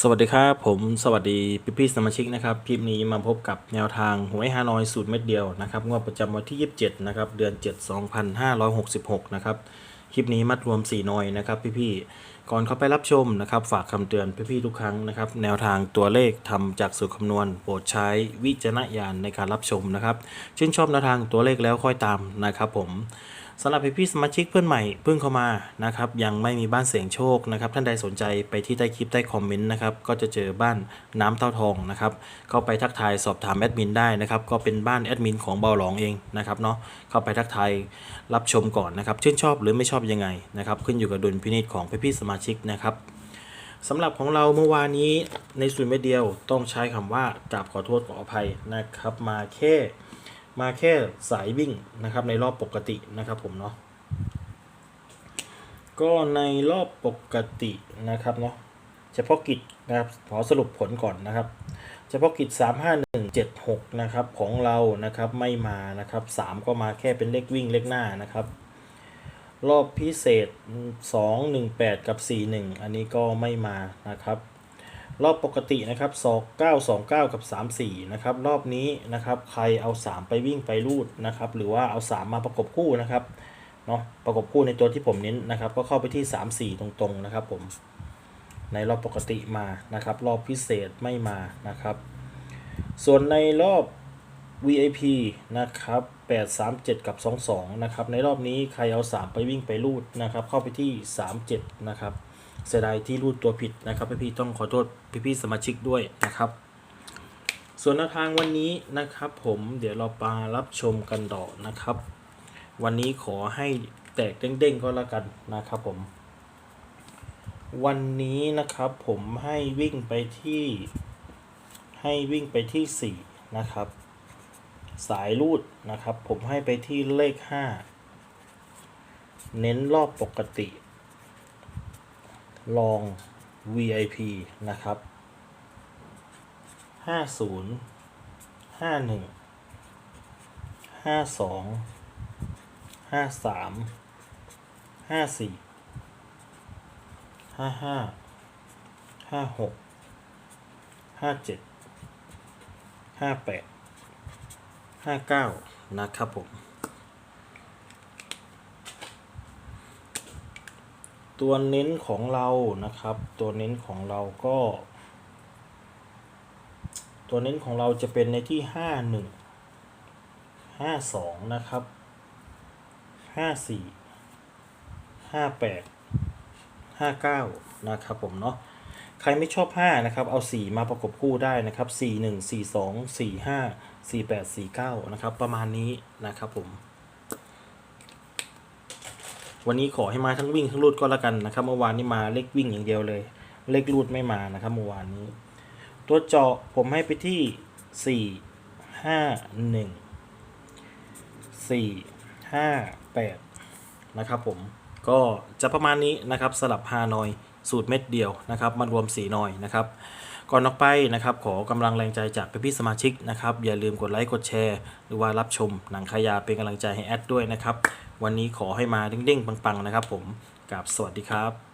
สวัสดีครับผมสวัสดีพี่พี่สมาชิกนะครับคลิปนี้มาพบกับแนวทางหวยฮานอยสูตรเม็ดเดียวนะครับงวดประจำวันที่ 27 นะครับ เดือน 7 2566 นะครับคลิปนี้มัดรวม4นอยนะครับ พี่พี่ก่อนเข้าไปรับชมนะครับ ฝากคำเตือนพี่พี่ทุกครั้งนะครับ แนวทางตัวเลขทำจากสูตรคำนวณ โปรดใช้วิจารณญาณในการรับชมนะครับชื่นชอบแนวทางตัวเลขแล้วค่อยตามนะครับผม สำหรับพี่ๆสมาชิกเพื่อนใหม่เพิ่งเข้ามานะครับยังไม่มีบ้านเสียงโชคนะครับท่านใดสนใจไปที่ใต้คลิปใต้คอมเมนต์นะครับก็จะเจอบ้านน้ำเต้าทองนะครับเข้าไปทักทายสอบถามแอดมินได้นะครับก็เป็นบ้านแอดมินของเบาหลองเองนะครับเนาะเข้าไปทักทายรับชมก่อนนะครับชื่นชอบหรือไม่ชอบยังไงนะครับขึ้นอยู่กับดุลพินิจของพี่ๆสมาชิกนะครับสำหรับของเราเมื่อวานนี้ในส่วนไม่เดียวต้องใช้คำว่ากราบขอโทษขออภัยนะครับมาแค่ มาแค่สายวิ่งนะครับในรอบปกตินะครับผมเนาะก็ในรอบปกตินะครับเนาะเฉพาะกิจนะครับขอสรุปผลก่อนนะครับ เฉพาะกิจ 35176 นะครับของเรานะครับไม่มานะครับ 3 ก็มาแค่เป็นเลขวิ่งเลขหน้านะครับ รอบพิเศษ 218 กับ 41 อันนี้ก็ไม่มานะครับ รอบปกตินะครับ2929กับ34นะครับรอบนี้นะครับใครเอา3ไปวิ่งไปรูดนะครับหรือว่าเอา3มาประกบคู่นะครับเนาะประกบคู่ในตัวที่ผมเน้นนะครับ ก็เข้าไปที่3 4ตรงๆนะครับผมในรอบปกติมานะครับ รอบพิเศษไม่มานะครับ ส่วนในรอบ VIP นะครับ837 กับ 22 นะครับ ในรอบนี้ใครเอา 3 ไปวิ่งไปรูดนะครับ เข้าไปที่ 37 นะครับ เสียดายที่รูดตัวผิดนะครับพี่ๆต้องขอโทษพี่ๆสมาชิกด้วยนะครับ ส่วนแนวทางวันนี้นะครับ ผมเดี๋ยวเราปารับชมกันต่อนะครับ วันนี้ขอให้แตกเด้งๆก็แล้วกันนะครับผม วันนี้นะครับผมให้วิ่งไปที่ให้วิ่งไปที่ 4 นะครับ สายรูดนะครับ ผมให้ไปที่เลข 5 เน้นรอบปกติ ลอง VIP นะครับ50 51 52 53 54 55 56 57 58 59นะครับผม ตัวเน้นของเรานะครับ ตัวเน้นของเราก็ ตัวเน้นของเราจะเป็นในที่ห้าหนึ่งห้าสองนะครับห้าสี่ห้าแปดห้าเก้านะครับผมเนาะใครไม่ชอบห้านะครับ เอาสี่มาประกบคู่ได้นะครับสี่หนึ่งสี่สองสี่ห้าสี่แปดสี่เก้านะครับ ประมาณนี้นะครับผม วันนี้ขอให้มาทั้งวิ่งทั้งรูดก็แล้วกันนะครับเมื่อวานนี้มาเลขวิ่งอย่างเดียวเลย เลขรูดไม่มานะครับเมื่อวานนี้ ตัวเจาะผมให้ไปที่สี่ห้าหนึ่งสี่ห้าแปดนะครับผมก็จะประมาณนี้นะครับสลับฮานอยสูตรเม็ดเดียวนะครับมารวมสีนอยนะครับ ก่อนออกไปนะครับขอกำลังแรงใจจากพี่ๆสมาชิกนะครับอย่าลืมกดไลค์กดแชร์ หรือว่ารับชมหนังขายาเป็นกำลังใจให้แอดด้วยนะครับ วันนี้ขอให้มาเด้งๆปังๆนะครับผมกับสวัสดีครับ